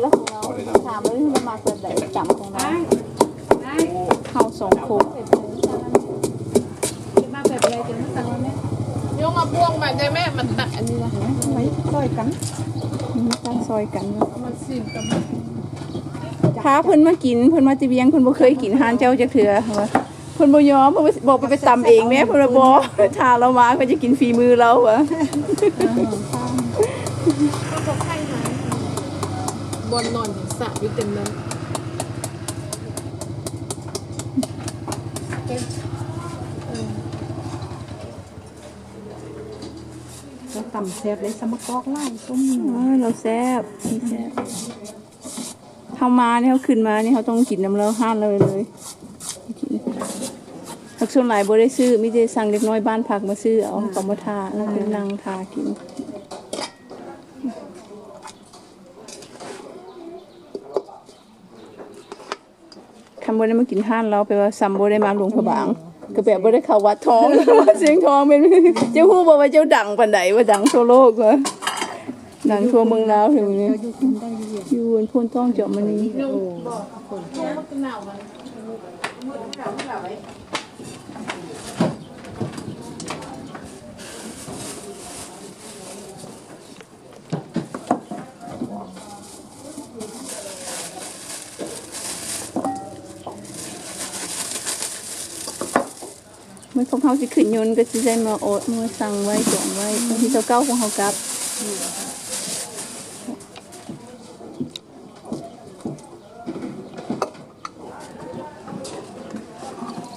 แล้วของเราถามแล้วมันมาแบบไหนจำของเราเข้าสองคกมาแบบอะไรจะไม่ตังแม่ยกมาพ่วงมาได้แม่มันตักอันนี้นะไว้ต่อยกันตั้งซอยกันมันสิบกับพาเพิ่นมากินเพิ่นมาติเวียงเพิ่นบ่เคยกินหานเจ้าจักเถื่อเพิ่นบ่ยอมเพิ่นบอกไปไปตำเองแม่เพิ่นบ่ถ้าเรามาเพิ่นจะกินฝีมือเราวะก็บอ บอลนอนอยู่สระอยู่เต็มนั้นเราต่ำแซ่บเลยสมกอกไล่ต้มอ๋อเราแซ่บนี่แซ่บเฮามาเนี่ยเฮาขึ้นมาเนี่ยเฮาต้องกินน้ำเราห้านเลยเลยทักส่วนหลายบ่ได้ซื้อมีแต่สั่งเล็กน้อยบ้านพักมาซื้อเอาก็มาทาแล้วก็นั่งทากินำบ่ได้มากินห้านเราแปลว่าซัมบ่ได้มาหลวงพระบาง ก็แบบบ่ได้เข้าวัดทอง ว่าเสียงทองเป็นเจ้าฮู้บ่ว่าเจ้าดังปานใดว่าดังทั่วโลกวะดังทั่วเมืองลาวถึงนี้อยู่บนพ้นต้องเจาะมณีนุ่มบอกคน มันหนาวมันเมื่อของเฮาสิขึ้นยนต์ก็สิได้มาโอดมาสั่งไว้จองไว้บางทีเจ้าเก้าของเฮากลับ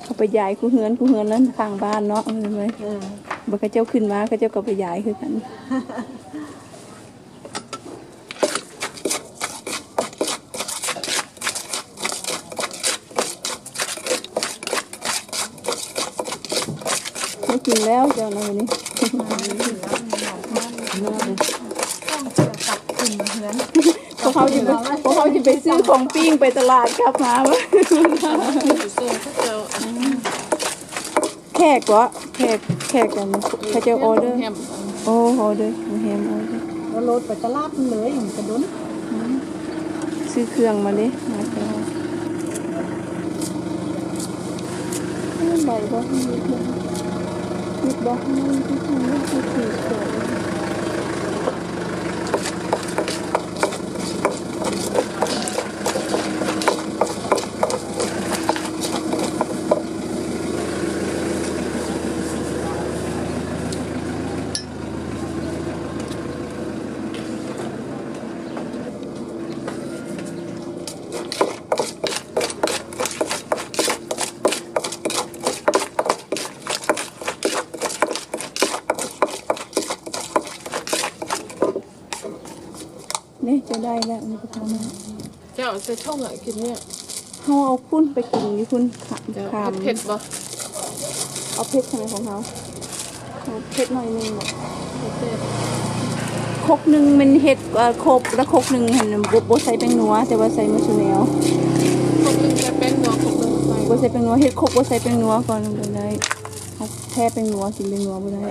เขาไปย้ายกูเฮือนกูเฮือนนั้นข้างบ้านเนาะเห็นไหมบักกะเจ้าขึ้นมาก็เจ้าก็ไปย้ายคือกัน กินแล้วเจ้าหน่อยนี่พวกเขาจะไปพวกเขาจะไปซื้อของปิ้งไปตลาดกลับมาวะอยู่โซ่าแขกวะแขกแขกกันเขาจะออเดอร์โอ้ออเดอร์แฮมออเดอร์เราโลดไปตลาดเลยกระดุนซื้อเครื่องมาเลยมาแล้วใบบอกมีมีบอกมีที่ทำให้ที่ถือเกิ นี่จะได้แล้วนี่ก็ทำมาเจ้าจะช่องไหนกินเนี่ยเขาเอาพุ่นไปกินอยู่พุ่นขามเจ้าขามเผ็ดบ่เอาเพชรใช่ไหมของเขาเอาเพชรหน่อยหนึงบอกครกหนึ่งมันเห็ดเอ่อครบแล้วครกหนึ่งเห็นบบบบใส่แป้งนัวแต่ว่าใส่มะชูแนวคนหนึงจะเป็นหัวคนหนึงใส่บใส่แป้งนัวเห็ดครกบใส่แป้งนัวก่อนลงไปได้เอาแค่แป้งนัวกินแป้งนัวบ่ได้